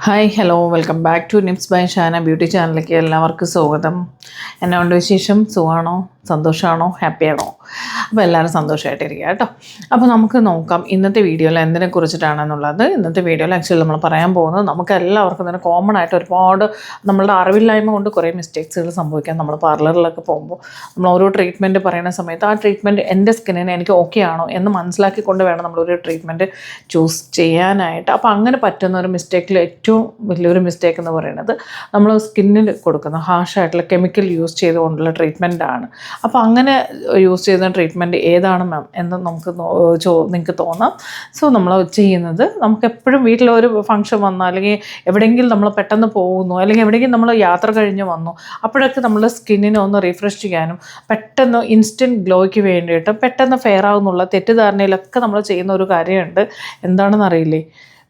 Hi hello welcome back to Nips by Shana beauty ചാനലിലേക്ക് എല്ലാവർക്കും സ്വാഗതം. എന്നാ ഉണ്ട് വിശേഷം? സുഖമാണോ സന്തോഷമാണോ ഹാപ്പിയാണോ? അപ്പോൾ എല്ലാവരും സന്തോഷമായിട്ടിരിക്കുക കേട്ടോ. അപ്പോൾ നമുക്ക് നോക്കാം ഇന്നത്തെ വീഡിയോയിൽ എന്തിനെ കുറിച്ചിട്ടാണെന്നുള്ളത്. ഇന്നത്തെ വീഡിയോയിൽ ആക്ച്വലി നമ്മൾ പറയാൻ പോകുന്നത് നമുക്ക് എല്ലാവർക്കും തന്നെ കോമൺ ആയിട്ട് ഒരുപാട് നമ്മളുടെ അറിവില്ലായ്മ കൊണ്ട് കുറേ മിസ്റ്റേക്സുകൾ സംഭവിക്കാം. നമ്മൾ പാർലറിലൊക്കെ പോകുമ്പോൾ നമ്മൾ ഓരോ ട്രീറ്റ്മെന്റ് പറയുന്ന സമയത്ത് ആ ട്രീറ്റ്മെന്റ് എന്റെ സ്കിന്നിന് എനിക്ക് ഓക്കെ ആണോ എന്ന് മനസ്സിലാക്കിക്കൊണ്ട് വേണം നമ്മളൊരു ട്രീറ്റ്മെന്റ് ചൂസ് ചെയ്യാനായിട്ട്. അപ്പോൾ അങ്ങനെ പറ്റുന്ന ഒരു മിസ്റ്റേക്കിൽ ഏറ്റവും വലിയൊരു മിസ്റ്റേക്ക് എന്ന് പറയുന്നത് നമ്മൾ സ്കിന്നിൽ കൊടുക്കുന്ന ഹാഷായിട്ടുള്ള കെമിക്കൽ യൂസ് ചെയ്തുകൊണ്ടുള്ള ട്രീറ്റ്മെന്റാണ് അപ്പോൾ അങ്ങനെ യൂസ് ചെയ്യുന്ന ട്രീറ്റ്മെന്റ് ഏതാണ് മാം എന്ന് നമുക്ക് ചോ നിങ്ങൾക്ക് തോന്നാം. സോ നമ്മൾ ചെയ്യുന്നത് നമുക്ക് എപ്പോഴും വീട്ടിലൊരു ഫംഗ്ഷൻ വന്നാൽ അല്ലെങ്കിൽ എവിടെയെങ്കിലും നമ്മൾ പെട്ടെന്ന് പോകുന്നു അല്ലെങ്കിൽ എവിടെയെങ്കിലും നമ്മൾ യാത്ര കഴിഞ്ഞ് വന്നു അപ്പോഴൊക്കെ നമ്മൾ സ്കിന്നിനെ ഒന്ന് റിഫ്രഷ് ചെയ്യാനും പെട്ടെന്ന് ഇൻസ്റ്റന്റ് ഗ്ലോയ്ക്ക് വേണ്ടിയിട്ട് പെട്ടെന്ന് ഫെയർ ആകുന്നുള്ള തെറ്റിദ്ധാരണയിലൊക്കെ നമ്മൾ ചെയ്യുന്ന ഒരു കാര്യമുണ്ട്. എന്താണെന്ന് അറിയില്ലേ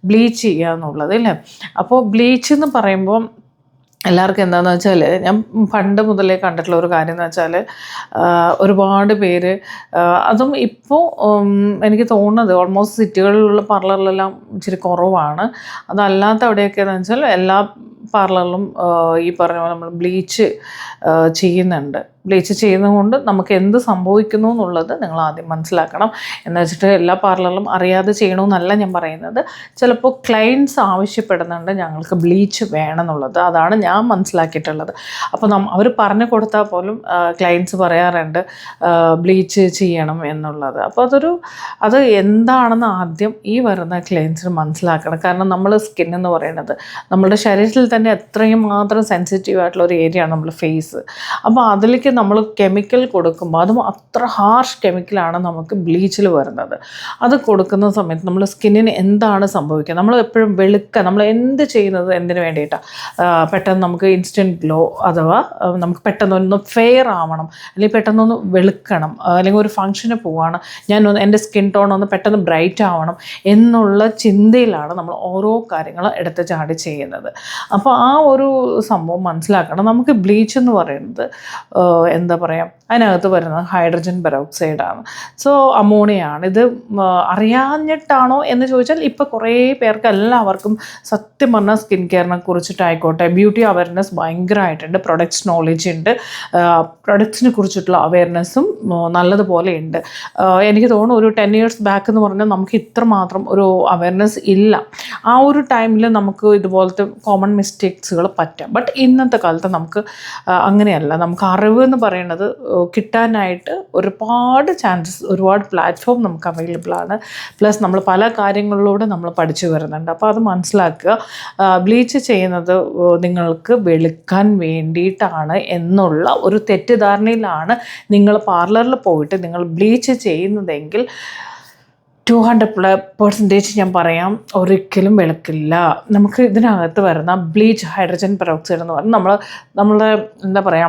ബ്ലീച്ച് ചെയ്യുക എന്നുള്ളത് അല്ലേ? അപ്പോൾ ബ്ലീച്ച് എന്ന് പറയുമ്പോൾ എല്ലാവർക്കും എന്താണെന്ന് വെച്ചാൽ ഞാൻ പണ്ട് മുതലേ കണ്ടിട്ടുള്ള ഒരു കാര്യം എന്ന് വെച്ചാൽ ഒരുപാട് പേര് അതും ഇപ്പോൾ എനിക്ക് തോന്നുന്നത് ഓൾമോസ്റ്റ് സിറ്റികളിലുള്ള പാർലറിലെല്ലാം ഇച്ചിരി കുറവാണ്. അതല്ലാത്ത അവിടെയൊക്കെ എന്ന് വെച്ചാൽ എല്ലാ പാർലറിലും ഈ പറഞ്ഞ പോലെ നമ്മൾ ബ്ലീച്ച് ചെയ്യുന്നുണ്ട്. ബ്ലീച്ച് ചെയ്യുന്നതുകൊണ്ട് നമുക്ക് എന്ത് സംഭവിക്കുന്നു എന്നുള്ളത് നിങ്ങൾ ആദ്യം മനസ്സിലാക്കണം. എന്ന് വെച്ചിട്ട് എല്ലാ പാർലറിലും അറിയാതെ ചെയ്യണമെന്നല്ല ഞാൻ പറയുന്നത്. ചിലപ്പോൾ ക്ലയൻസ് ആവശ്യപ്പെടുന്നുണ്ട് ഞങ്ങൾക്ക് ബ്ലീച്ച് വേണമെന്നുള്ളത്. അതാണ് ഞാൻ മനസ്സിലാക്കിയിട്ടുള്ളത്. അപ്പോൾ നം അവർ പറഞ്ഞു കൊടുത്താൽ പോലും ക്ലയൻസ് പറയാറുണ്ട് ബ്ലീച്ച് ചെയ്യണം എന്നുള്ളത്. അപ്പോൾ അതൊരു അത് എന്താണെന്ന് ആദ്യം ഈ വരുന്ന ക്ലയൻസിന് മനസ്സിലാക്കണം. കാരണം നമ്മൾ സ്കിൻ എന്ന് പറയുന്നത് നമ്മുടെ ശരീരത്തിൽ തന്നെ എത്രയും മാത്രം സെൻസിറ്റീവ് ആയിട്ടുള്ള ഒരു ഏരിയ ആണ് നമ്മൾ ഫേസ് അപ്പോൾ അതിലേക്ക് നമ്മൾ കെമിക്കൽ കൊടുക്കുമ്പോൾ അതും അത്ര ഹാർഷ് കെമിക്കലാണ് നമുക്ക് ബ്ലീച്ചിൽ വരുന്നത്. അത് കൊടുക്കുന്ന സമയത്ത് നമ്മൾ സ്കിന്നിന് എന്താണ് സംഭവിക്കുക? നമ്മൾ എപ്പോഴും വെളുക്ക നമ്മൾ എന്ത് ചെയ്യുന്നത് എന്തിനു വേണ്ടിയിട്ടാണ് പെട്ടെന്ന് നമുക്ക് ഇൻസ്റ്റന്റ് ഗ്ലോ അഥവാ നമുക്ക് പെട്ടെന്നൊന്ന് ഫെയർ ആവണം. അല്ലെങ്കിൽ പെട്ടെന്നൊന്ന് വെളുക്കണം. അല്ലെങ്കിൽ ഒരു ഫംഗ്ഷന് പോവാണ്. ഞാൻ ഒന്ന് എന്റെ സ്കിൻ ടോൺ ഒന്ന് പെട്ടെന്ന് ബ്രൈറ്റ് ആവണം എന്നുള്ള ചിന്തയിലാണ് നമ്മൾ ഓരോ കാര്യങ്ങൾ എടുത്ത് ചാടി ചെയ്യുന്നത്. അപ്പോൾ ആ ഒരു സംഭവം മനസ്സിലാക്കണം. നമുക്ക് ബ്ലീച്ച് എന്ന് പറയുന്നത് എന്താ പറയുക അതിനകത്ത് വരുന്നത് ഹൈഡ്രജൻ പെറോക്സൈഡാണ്. സോ അമോണിയാണ്. ഇത് അറിയാഞ്ഞിട്ടാണോ എന്ന് ചോദിച്ചാൽ ഇപ്പോൾ കുറേ പേർക്ക് എല്ലാവർക്കും സത്യം പറഞ്ഞാൽ സ്കിൻ കെയറിനെ കുറിച്ചിട്ടായിക്കോട്ടെ. ബ്യൂട്ടി അവയർനെസ് ഭയങ്കരമായിട്ടുണ്ട്. പ്രൊഡക്ട്സ് നോളജ് ഉണ്ട്. പ്രൊഡക്ട്സിനെ കുറിച്ചിട്ടുള്ള അവയർനെസ്സും നല്ലതുപോലെ ഉണ്ട്. എനിക്ക് തോന്നുന്നു ഒരു ടെൻ ഇയേഴ്സ് ബാക്ക് എന്ന് പറഞ്ഞാൽ നമുക്ക് ഇത്രമാത്രം ഒരു അവയർനെസ് ഇല്ല. ആ ഒരു ടൈമിൽ നമുക്ക് ഇതുപോലത്തെ കോമൺ മിസ്റ്റേക്സുകൾ പറ്റാം. ബട്ട് ഇന്നത്തെ കാലത്ത് നമുക്ക് അങ്ങനെയല്ല. നമുക്ക് അറിവ് എന്ന് പറയുന്നത് കിട്ടാനായിട്ട് ഒരുപാട് ചാൻസസ് ഒരുപാട് പ്ലാറ്റ്ഫോം നമുക്ക് അവൈലബിൾ ആണ്. പ്ലസ് നമ്മൾ പല കാര്യങ്ങളിലൂടെ നമ്മൾ പഠിച്ചു വരുന്നുണ്ട്. അപ്പോൾ അത് മനസ്സിലാക്കുക. ബ്ലീച്ച് ചെയ്യുന്നത് നിങ്ങൾക്ക് വെളുക്കാൻ വേണ്ടിയിട്ടാണ് എന്നുള്ള ഒരു തെറ്റിദ്ധാരണയിലാണ് നിങ്ങൾ പാർലറിൽ പോയിട്ട് നിങ്ങൾ ബ്ലീച്ച് ചെയ്യുന്നതെങ്കിൽ ടു ഹൺഡ്രഡ് പ്ല പെർസെന്റേജ് ഞാൻ പറയാം ഒരിക്കലും വെളുക്കില്ല. നമുക്ക് ഇതിനകത്ത് വരുന്ന ബ്ലീച്ച് ഹൈഡ്രജൻ പെറോക്സൈഡ് എന്ന് പറഞ്ഞാൽ നമ്മൾ നമ്മളുടെ എന്താ പറയുക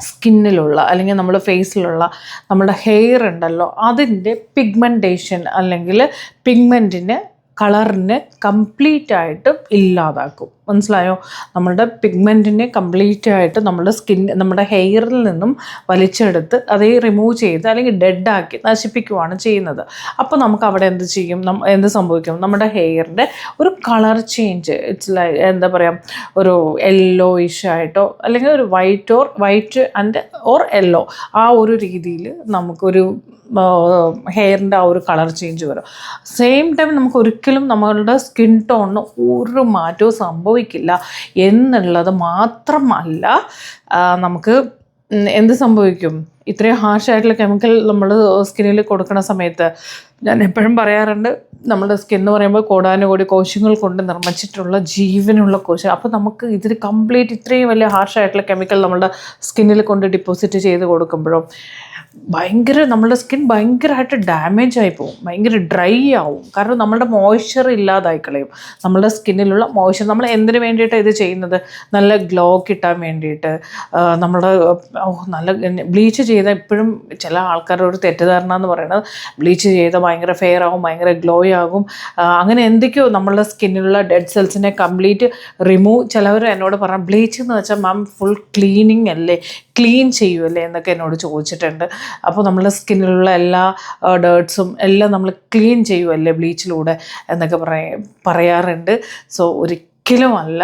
സ്കിന്നിലുള്ള അല്ലെങ്കിൽ നമ്മുടെ ഫേസിലുള്ള നമ്മുടെ ഹെയർ ഉണ്ടല്ലോ അതിന്റെ പിഗ്മെന്റേഷൻ അല്ലെങ്കിൽ പിഗ്മെന്റിന് കളറിനെ കംപ്ലീറ്റ് ആയിട്ട് ഇല്ലാതാക്കും. മനസ്സിലായോ? നമ്മളുടെ പിഗ്മെന്റിനെ കംപ്ലീറ്റ് ആയിട്ട് നമ്മുടെ സ്കിൻ നമ്മുടെ ഹെയറിൽ നിന്നും വലിച്ചെടുത്ത് അതേ റിമൂവ് ചെയ്ത് അല്ലെങ്കിൽ ഡെഡാക്കി നശിപ്പിക്കുവാണ് ചെയ്യുന്നത്. അപ്പോൾ നമുക്ക് അവിടെ എന്ത് ചെയ്യും? എന്ത് സംഭവിക്കും? നമ്മുടെ ഹെയറിന്റെ ഒരു കളർ ചേഞ്ച് ഇറ്റ്സ് ലൈക്ക് എന്താ പറയുക ഒരു യെല്ലോയിഷ് ആയിട്ടോ അല്ലെങ്കിൽ ഒരു white or white and or yellow ആ ഒരു രീതിയിൽ നമുക്കൊരു ഹെയറിന്റെ ആ ഒരു കളർ ചേഞ്ച് വരും. സെയിം ടൈം നമുക്ക് ഒരിക്കലും നമ്മളുടെ സ്കിൻ ടോണിന് ഒരു മാറ്റവും സംഭവിക്കില്ല എന്നുള്ളത് മാത്രമല്ല നമുക്ക് എന്ത് സംഭവിക്കും? ഇത്രയും ഹാർഷായിട്ടുള്ള കെമിക്കൽ നമ്മൾ സ്കിന്നിൽ കൊടുക്കുന്ന സമയത്ത് ഞാൻ എപ്പോഴും പറയാറുണ്ട് നമ്മുടെ സ്കിൻ എന്ന് പറയുമ്പോൾ കോടാനുകൂടി കോശങ്ങൾ കൊണ്ട് നിർമ്മിച്ചിട്ടുള്ള ജീവനുള്ള കോശം അപ്പോൾ നമുക്ക് ഇതിൽ കംപ്ലീറ്റ് ഇത്രയും വലിയ ഹാർഷായിട്ടുള്ള കെമിക്കൽ നമ്മുടെ സ്കിന്നിൽ കൊണ്ട് ഡിപ്പോസിറ്റ് ചെയ്ത് കൊടുക്കുമ്പോഴും ഭയങ്കര നമ്മുടെ സ്കിൻ ഭയങ്കരമായിട്ട് ഡാമേജ് ആയി പോകും ഭയങ്കര ഡ്രൈ ആവും. കാരണം നമ്മുടെ മോയ്സ്ചർ ഇല്ലാതായി കളയും. നമ്മുടെ സ്കിന്നിലുള്ള മോയ്സ്ചർ നമ്മൾ എന്തിനു വേണ്ടിയിട്ടാണ് ഇത് ചെയ്യുന്നത്? നല്ല ഗ്ലോ കിട്ടാൻ വേണ്ടിയിട്ട് നമ്മുടെ നല്ല ബ്ലീച്ച് ഇപ്പോഴും ചില ആൾക്കാരുടെ ഒരു തെറ്റിദ്ധാരണ എന്ന് പറയുന്നത് ബ്ലീച്ച് ചെയ്ത ഭയങ്കര ഫെയർ ആകും ഭയങ്കര ഗ്ലോ ആകും. അങ്ങനെ എന്തൊക്കെയോ നമ്മളുടെ സ്കിന്നിലുള്ള ഡെഡ് സെൽസിനെ കംപ്ലീറ്റ് റിമൂവ് ചിലവർ എന്നോട് പറഞ്ഞു ബ്ലീച്ച് എന്ന് വെച്ചാൽ മാം ഫുൾ ക്ലീനിങ് അല്ലേ ക്ലീൻ ചെയ്യുമല്ലേ എന്നൊക്കെ എന്നോട് ചോദിച്ചിട്ടുണ്ട്. അപ്പോൾ നമ്മുടെ സ്കിന്നിലുള്ള എല്ലാ ഡേർട്സും എല്ലാം നമ്മൾ ക്ലീൻ ചെയ്യുമല്ലേ ബ്ലീച്ചിലൂടെ എന്നൊക്കെ പറയ പറയാറുണ്ട്. സോ ഒരിക്കലും ഒരിക്കലും അല്ല.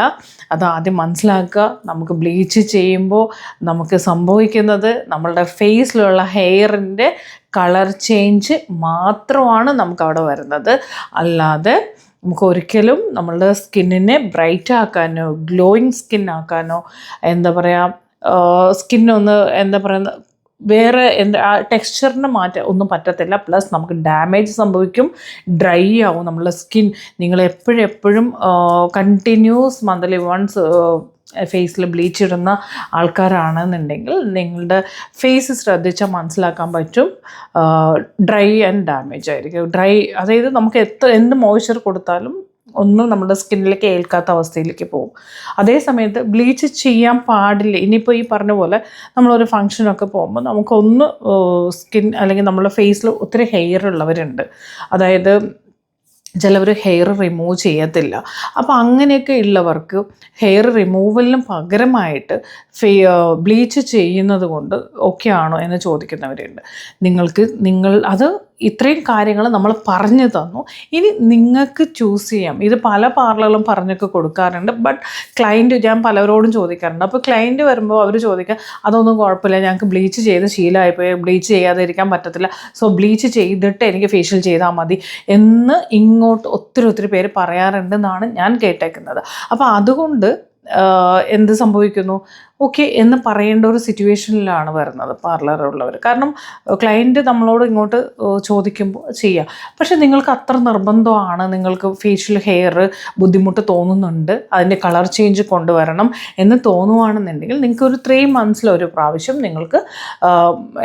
അത് ആദ്യം മനസ്സിലാക്കുക. നമുക്ക് ബ്ലീച്ച് ചെയ്യുമ്പോൾ നമുക്ക് സംഭവിക്കുന്നത് നമ്മളുടെ ഫേസിലുള്ള ഹെയറിന്റെ കളർ ചേഞ്ച് മാത്രമാണ് നമുക്ക് അവിടെ വരുന്നത്. അല്ലാതെ നമുക്ക് ഒരിക്കലും നമ്മളുടെ സ്കിന്നിനെ ബ്രൈറ്റ് ആക്കാനോ ഗ്ലോയിങ് സ്കിൻ ആക്കാനോ എന്താ പറയുക സ്കിന്നൊന്ന് എന്താ പറയുക വേറെ എന്താ ആ ടെക്സ്ചറിന് മാറ്റം ഒന്നും പറ്റത്തില്ല. പ്ലസ് നമുക്ക് ഡാമേജ് സംഭവിക്കും. ഡ്രൈ ആവും നമ്മളെ സ്കിൻ നിങ്ങൾ എപ്പോഴും എപ്പോഴും കണ്ടിന്യൂസ് മന്ത്ലി വൺസ് ഫേസിൽ ബ്ലീച്ച് ഇടുന്ന ആൾക്കാരാണെന്നുണ്ടെങ്കിൽ നിങ്ങളുടെ ഫേസ് ശ്രദ്ധിച്ചാൽ മനസ്സിലാക്കാൻ പറ്റും. ഡ്രൈ ആൻഡ് ഡാമേജ് ആയിരിക്കും. ഡ്രൈ അതായത് നമുക്ക് എത്ര എന്ത് മോയ്സ്ചർ കൊടുത്താലും ഒന്നും നമ്മുടെ സ്കിന്നിലേക്ക് ഏൽക്കാത്ത അവസ്ഥയിലേക്ക് പോകും. അതേ സമയത്ത് ബ്ലീച്ച് ചെയ്യാൻ പാടില്ല. ഇനിയിപ്പോൾ ഈ പറഞ്ഞ പോലെ നമ്മളൊരു ഫങ്ഷനൊക്കെ പോകുമ്പോൾ നമുക്കൊന്ന് സ്കിൻ അല്ലെങ്കിൽ നമ്മുടെ ഫേസിൽ ഒത്തിരി ഹെയർ ഉള്ളവരുണ്ട്. അതായത് ചിലവർ ഹെയർ റിമൂവ് ചെയ്യത്തില്ല. അപ്പോൾ അങ്ങനെയൊക്കെ ഉള്ളവർക്ക് ഹെയർ റിമൂവലിന് പകരമായിട്ട് ബ്ലീച്ച് ചെയ്യുന്നത് കൊണ്ട് ഓക്കെ ആണോ എന്ന് ചോദിക്കുന്നവരുണ്ട്. നിങ്ങൾക്ക് നിങ്ങൾ അത് ഇത്രയും കാര്യങ്ങൾ നമ്മൾ പറഞ്ഞു തന്നു. ഇനി നിങ്ങൾക്ക് ചൂസ് ചെയ്യാം. ഇത് പല പാർലറുകളും പറഞ്ഞൊക്കെ കൊടുക്കാറുണ്ട്. ബട്ട് ക്ലയന്റ് ഞാൻ പലവരോടും ചോദിക്കാറുണ്ട്. അപ്പോൾ ക്ലയന്റ് വരുമ്പോൾ അവർ ചോദിക്കുക അതൊന്നും കുഴപ്പമില്ല. ഞങ്ങൾക്ക് ബ്ലീച്ച് ചെയ്ത് ശീലമായിപ്പോയി. ബ്ലീച്ച് ചെയ്യാതിരിക്കാൻ പറ്റത്തില്ല. സോ ബ്ലീച്ച് ചെയ്തിട്ട് എനിക്ക് ഫേഷ്യൽ ചെയ്താൽ മതി. എന്ന് ഇങ്ങോട്ട് ഒത്തിരി ഒത്തിരി പേര് പറയാറുണ്ടെന്നാണ് ഞാൻ കേട്ടേക്കുന്നത്. അപ്പോൾ അതുകൊണ്ട് എന്ത് സംഭവിക്കുന്നു? ഓക്കെ എന്ന് പറയേണ്ട ഒരു സിറ്റുവേഷനിലാണ് വരുന്നത് പാർലറുള്ളവർ കാരണം ക്ലയന്റ് നമ്മളോട് ഇങ്ങോട്ട് ചോദിക്കുമ്പോൾ ചെയ്യാം. പക്ഷേ നിങ്ങൾക്ക് അത്ര നിർബന്ധമാണ് നിങ്ങൾക്ക് ഫേഷ്യൽ ഹെയർ ബുദ്ധിമുട്ട് തോന്നുന്നുണ്ട് അതിന്റെ കളർ ചേഞ്ച് കൊണ്ടുവരണം എന്ന് തോന്നുവാണെന്നുണ്ടെങ്കിൽ നിങ്ങൾക്ക് ഒരു ത്രീ മന്ത്സിൽ ഒരു പ്രാവശ്യം നിങ്ങൾക്ക്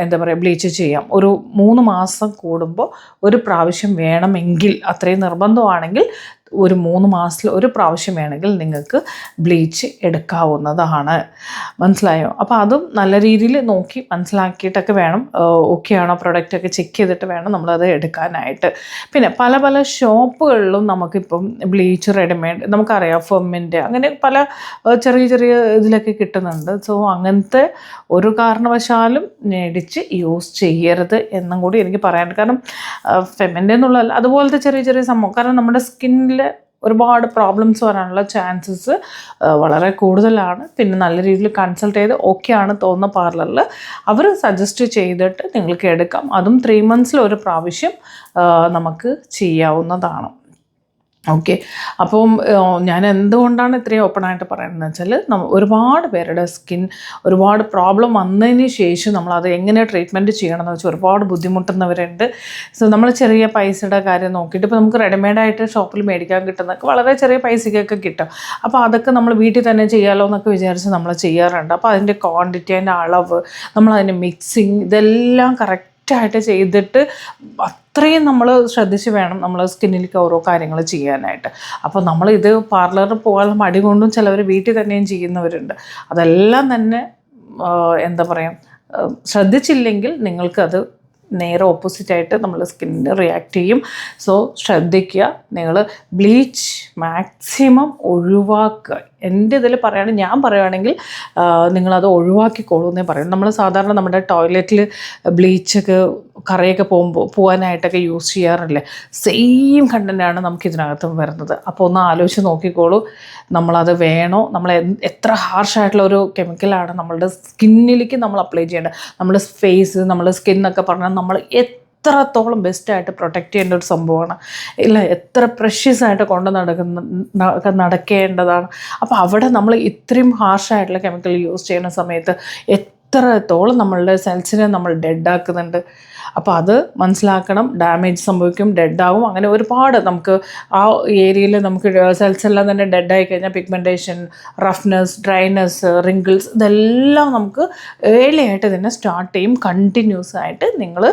എന്താ പറയുക ബ്ലീച്ച് ചെയ്യാം. ഒരു മൂന്ന് മാസം കൂടുമ്പോൾ ഒരു പ്രാവശ്യം വേണമെങ്കിൽ അത്രയും നിർബന്ധമാണെങ്കിൽ ഒരു മൂന്ന് മാസത്തിൽ ഒരു പ്രാവശ്യം വേണമെങ്കിൽ നിങ്ങൾക്ക് ബ്ലീച്ച് എടുക്കാവുന്നതാണ്. മനസ്സിലായോ? അപ്പോൾ അതും നല്ല രീതിയിൽ നോക്കി മനസ്സിലാക്കിയിട്ടൊക്കെ വേണം. ഓക്കെ ആണോ പ്രൊഡക്റ്റൊക്കെ ചെക്ക് ചെയ്തിട്ട് വേണം നമ്മളത് എടുക്കാനായിട്ട്. പിന്നെ പല പല ഷോപ്പുകളിലും നമുക്കിപ്പം ബ്ലീച്ച് റെഡിമെയ്ഡ് നമുക്കറിയാം ഫെമ്മിന്റെ അങ്ങനെ പല ചെറിയ ചെറിയ ഇതിലൊക്കെ കിട്ടുന്നുണ്ട്. സോ അങ്ങനത്തെ ഒരു കാരണവശാലും മേടിച്ച് യൂസ് ചെയ്യരുത് എന്നും കൂടി എനിക്ക് പറയാനുണ്ട്. കാരണം ഫെമിന്റെ എന്നുള്ളതല്ല അതുപോലത്തെ ചെറിയ ചെറിയ സംഭവം. കാരണം നമ്മുടെ സ്കിന്നിൽ ഒരുപാട് പ്രോബ്ലംസ് വരാനുള്ള ചാൻസസ് വളരെ കൂടുതലാണ്. പിന്നെ നല്ല രീതിയിൽ കൺസൾട്ട് ചെയ്ത് ഓക്കെ ആണ് തോന്നുന്ന പാർലറിൽ അവർ സജസ്റ്റ് ചെയ്തിട്ട് നിങ്ങൾക്ക് എടുക്കാം. അതും ത്രീ മന്ത്സിൽ ഒരു പ്രാവശ്യം നമുക്ക് ചെയ്യാവുന്നതാണ്. ഓക്കെ അപ്പം ഞാൻ എന്തുകൊണ്ടാണ് ഇത്രയും ഓപ്പണായിട്ട് പറയുന്നത് വെച്ചാൽ ഒരുപാട് പേരുടെ സ്കിൻ ഒരുപാട് പ്രോബ്ലം വന്നതിന് ശേഷം നമ്മൾ അത് എങ്ങനെ ട്രീറ്റ്മെന്റ് ചെയ്യണമെന്ന് വെച്ചാൽ ഒരുപാട് ബുദ്ധിമുട്ടുന്നവരുണ്ട്. സോ നമ്മൾ ചെറിയ പൈസയുടെ കാര്യം നോക്കിയിട്ട് ഇപ്പോൾ നമുക്ക് റെഡിമെയ്ഡായിട്ട് ഷോപ്പിൽ മേടിക്കാൻ കിട്ടുന്നതൊക്കെ വളരെ ചെറിയ പൈസയ്ക്കൊക്കെ കിട്ടും. അപ്പോൾ അതൊക്കെ നമ്മൾ വീട്ടിൽ തന്നെ ചെയ്യാമല്ലോ എന്നൊക്കെ വിചാരിച്ച് നമ്മൾ ചെയ്യാറുണ്ട്. അപ്പോൾ അതിന്റെ ക്വാണ്ടിറ്റി അതിന്റെ അളവ് നമ്മളതിന്റെ മിക്സിങ് ഇതെല്ലാം കറക്റ്റായിട്ട് ചെയ്തിട്ട് അത്രയും നമ്മൾ ശ്രദ്ധിച്ച് വേണം നമ്മൾ സ്കിന്നിലേക്ക് ഓരോ കാര്യങ്ങൾ ചെയ്യാനായിട്ട്. അപ്പോൾ നമ്മൾ ഇത് പാർലറിൽ പോകാൻ മടി കൊണ്ടും ചിലവർ വീട്ടിൽ തന്നെയും ചെയ്യുന്നവരുണ്ട്. അതെല്ലാം തന്നെ എന്താ പറയുക ശ്രദ്ധിച്ചില്ലെങ്കിൽ നിങ്ങൾക്കത് നേരെ ഓപ്പോസിറ്റായിട്ട് നമ്മൾ സ്കിന്നിന് റിയാക്ട് ചെയ്യും. സോ ശ്രദ്ധിക്കുക. നിങ്ങൾ ബ്ലീച്ച് മാക്സിമം ഒഴിവാക്കുക. എന്റെ ഇതിൽ പറയുകയാണെങ്കിൽ ഞാൻ പറയുകയാണെങ്കിൽ നിങ്ങളത് ഒഴിവാക്കിക്കോളൂ എന്നേ പറയും. നമ്മൾ സാധാരണ നമ്മുടെ ടോയ്ലറ്റിൽ ബ്ലീച്ചൊക്കെ കറിയൊക്കെ പോകുമ്പോൾ പോകാനായിട്ടൊക്കെ യൂസ് ചെയ്യാറില്ലേ? സെയിം കണ്ടന്റാണ് നമുക്ക് ഇതിനകത്തും വരുന്നത്. അപ്പോൾ ഒന്ന് ആലോചിച്ച് നോക്കിക്കോളൂ. നമ്മളത് വേണോ? നമ്മൾ എത്ര ഹാർഷായിട്ടുള്ള ഒരു കെമിക്കലാണ് നമ്മളുടെ സ്കിന്നിലേക്ക് നമ്മൾ അപ്ലൈ ചെയ്യേണ്ടത്. നമ്മുടെ ഫേസ് നമ്മുടെ സ്കിന്നൊക്കെ പറഞ്ഞാൽ നമ്മൾ എത്രത്തോളം ബെസ്റ്റായിട്ട് പ്രൊട്ടക്റ്റ് ചെയ്യേണ്ട ഒരു സംഭവമാണ്. ഇല്ല എത്ര പ്രഷ്യസ് ആയിട്ട് കൊണ്ട് നടക്കുന്ന നടക്കേണ്ടതാണ്. അപ്പോൾ അവിടെ നമ്മൾ ഇത്രയും ഹാർഷായിട്ടുള്ള കെമിക്കൽ യൂസ് ചെയ്യുന്ന സമയത്ത് എത്രത്തോളം നമ്മളുടെ സെൽസിനെ നമ്മൾ ഡെഡാക്കുന്നുണ്ട് അപ്പോൾ അത് മനസ്സിലാക്കണം. ഡാമേജ് സംഭവിക്കും ഡെഡ് ആവും. അങ്ങനെ ഒരുപാട് നമുക്ക് ആ ഏരിയയിൽ നമുക്ക് സെൽസ് എല്ലാം തന്നെ ഡെഡായി കഴിഞ്ഞാൽ പിഗ്മെന്റേഷൻ റഫ്നെസ് ഡ്രൈനെസ് റിങ്കിൾസ് ഇതെല്ലാം നമുക്ക് ഏർലി തന്നെ സ്റ്റാർട്ട് ചെയ്യും. കണ്ടിന്യൂസ് ആയിട്ട് നിങ്ങൾ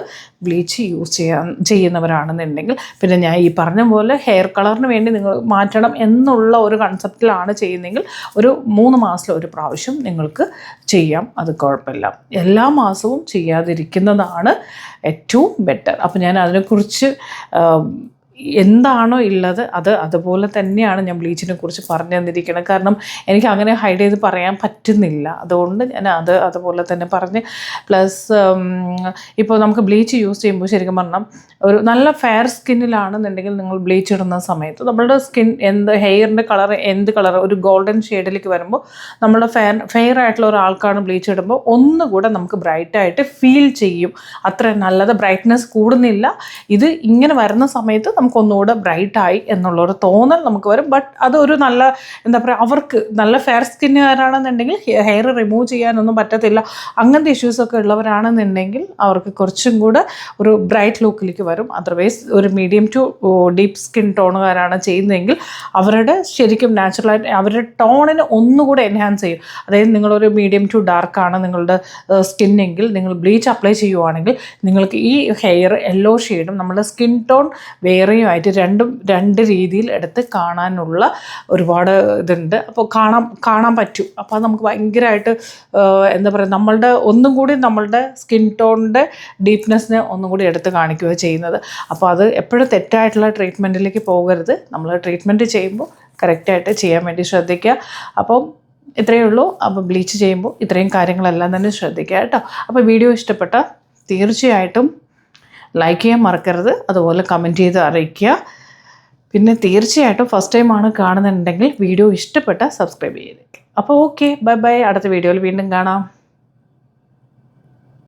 ബ്ലീച്ച് യൂസ് ചെയ്യാൻ ചെയ്യുന്നവരാണെന്നുണ്ടെങ്കിൽ പിന്നെ ഞാൻ ഈ പറഞ്ഞ പോലെ ഹെയർ കളറിന് വേണ്ടി നിങ്ങൾ മാറ്റണം എന്നുള്ള ഒരു കൺസെപ്റ്റിലാണ് ചെയ്യുന്നതെങ്കിൽ ഒരു മൂന്ന് മാസത്തിൽ ഒരു പ്രാവശ്യം നിങ്ങൾക്ക് ചെയ്യാം. അത് കുഴപ്പമില്ല. എല്ലാ മാസവും ചെയ്യാതിരിക്കുന്നതാണ് ഏറ്റവും ബെറ്റർ അപ്പോൾ ഞാൻ അതിനെക്കുറിച്ച് എന്താണോ ഉള്ളത് അത് അതുപോലെ തന്നെയാണ് ഞാൻ ബ്ലീച്ചിനെ കുറിച്ച് പറഞ്ഞു തന്നിരിക്കുന്നത് കാരണം എനിക്ക് അങ്ങനെ ഹൈഡ് ചെയ്ത് പറയാൻ പറ്റുന്നില്ല. അതുകൊണ്ട് ഞാൻ അത് അതുപോലെ തന്നെ പറഞ്ഞ് പ്ലസ് ഇപ്പോൾ നമുക്ക് ബ്ലീച്ച് യൂസ് ചെയ്യുമ്പോൾ ശരിക്കും പറഞ്ഞാൽ ഒരു നല്ല ഫെയർ സ്കിന്നിലാണെന്നുണ്ടെങ്കിൽ നിങ്ങൾ ബ്ലീച്ച് ഇടുന്ന സമയത്ത് നമ്മളുടെ സ്കിൻ എന്ത് ഹെയറിന്റെ കളർ എന്ത് കളർ ഒരു ഗോൾഡൻ ഷെയ്ഡിലേക്ക് വരുമ്പോൾ നമ്മുടെ ഫെയർ ഫെയർ ആയിട്ടുള്ള ഒരാൾക്കാണ് ബ്ലീച്ച് ഇടുമ്പോൾ ഒന്നുകൂടെ നമുക്ക് ബ്രൈറ്റായിട്ട് ഫീൽ ചെയ്യും. അത്ര നല്ലത് ബ്രൈറ്റ്നെസ് കൂടുന്നില്ല. ഇത് ഇങ്ങനെ വരുന്ന സമയത്ത് നമുക്ക് ഒന്നുകൂടെ ബ്രൈറ്റായി എന്നുള്ളൊരു തോന്നൽ നമുക്ക് വരും. ബട്ട് അതൊരു നല്ല എന്താ പറയുക അവർക്ക് നല്ല ഫെയർ സ്കിന്നുകാരാണെന്നുണ്ടെങ്കിൽ ഹെയർ റിമൂവ് ചെയ്യാനൊന്നും പറ്റത്തില്ല. അങ്ങനത്തെ ഇഷ്യൂസൊക്കെ ഉള്ളവരാണെന്നുണ്ടെങ്കിൽ അവർക്ക് കുറച്ചും കൂടെ ഒരു ബ്രൈറ്റ് ലുക്കിലേക്ക് വരും. അതർവൈസ് ഒരു മീഡിയം ടു ഡീപ്പ് സ്കിൻ ടോണുകാരാണ് ചെയ്യുന്നതെങ്കിൽ അവരുടെ ശരിക്കും നാച്ചുറലായിട്ട് അവരുടെ ടോണിന് ഒന്നുകൂടെ എൻഹാൻസ് ചെയ്യും. അതായത് നിങ്ങളൊരു മീഡിയം ടു ഡാർക്കാണ് നിങ്ങളുടെ സ്കിന്നെങ്കിൽ നിങ്ങൾ ബ്ലീച്ച് അപ്ലൈ ചെയ്യുവാണെങ്കിൽ നിങ്ങൾക്ക് ഈ ഹെയർ യെല്ലോ ഷെയ്ഡും നമ്മുടെ സ്കിൻ ടോൺ വേറെയുമായിട്ട് രണ്ടും രണ്ട് രീതിയിൽ എടുത്ത് കാണാനുള്ള ഒരുപാട് ഇതുണ്ട്. അപ്പോൾ കാണാൻ കാണാൻ പറ്റും. അപ്പോൾ അത് നമുക്ക് ഭയങ്കരമായിട്ട് എന്താ പറയുക നമ്മളുടെ ഒന്നും കൂടി നമ്മളുടെ സ്കിൻ ടോണിന്റെ ഡീപ്നെസ്സിനെ ഒന്നും കൂടി എടുത്ത് കാണിക്കുക ചെയ്യുന്നത്. അപ്പോൾ അത് എപ്പോഴും തെറ്റായിട്ടുള്ള ട്രീറ്റ്മെന്റിലേക്ക് പോകരുത്. നമ്മൾ ട്രീറ്റ്മെന്റ് ചെയ്യുമ്പോൾ കറക്റ്റായിട്ട് ചെയ്യാൻ വേണ്ടി ശ്രദ്ധിക്കുക. അപ്പം ഇത്രയേ ഉള്ളൂ. അപ്പോൾ ബ്ലീച്ച് ചെയ്യുമ്പോൾ ഇത്രയും കാര്യങ്ങളെല്ലാം തന്നെ ശ്രദ്ധിക്കുക കേട്ടോ. അപ്പോൾ വീഡിയോ ഇഷ്ടപ്പെട്ട തീർച്ചയായിട്ടും ലൈക്ക് ചെയ്യാൻ മറക്കരുത്. അതുപോലെ കമന്റ് ചെയ്ത് അറിയിക്കുക. പിന്നെ തീർച്ചയായിട്ടും ഫസ്റ്റ് ടൈമാണ് കാണുന്നുണ്ടെങ്കിൽ വീഡിയോ ഇഷ്ടപ്പെട്ട സബ്സ്ക്രൈബ് ചെയ്തേക്കുക അപ്പോൾ ഓക്കെ ബൈ ബൈ അടുത്ത വീഡിയോയിൽ വീണ്ടും കാണാം.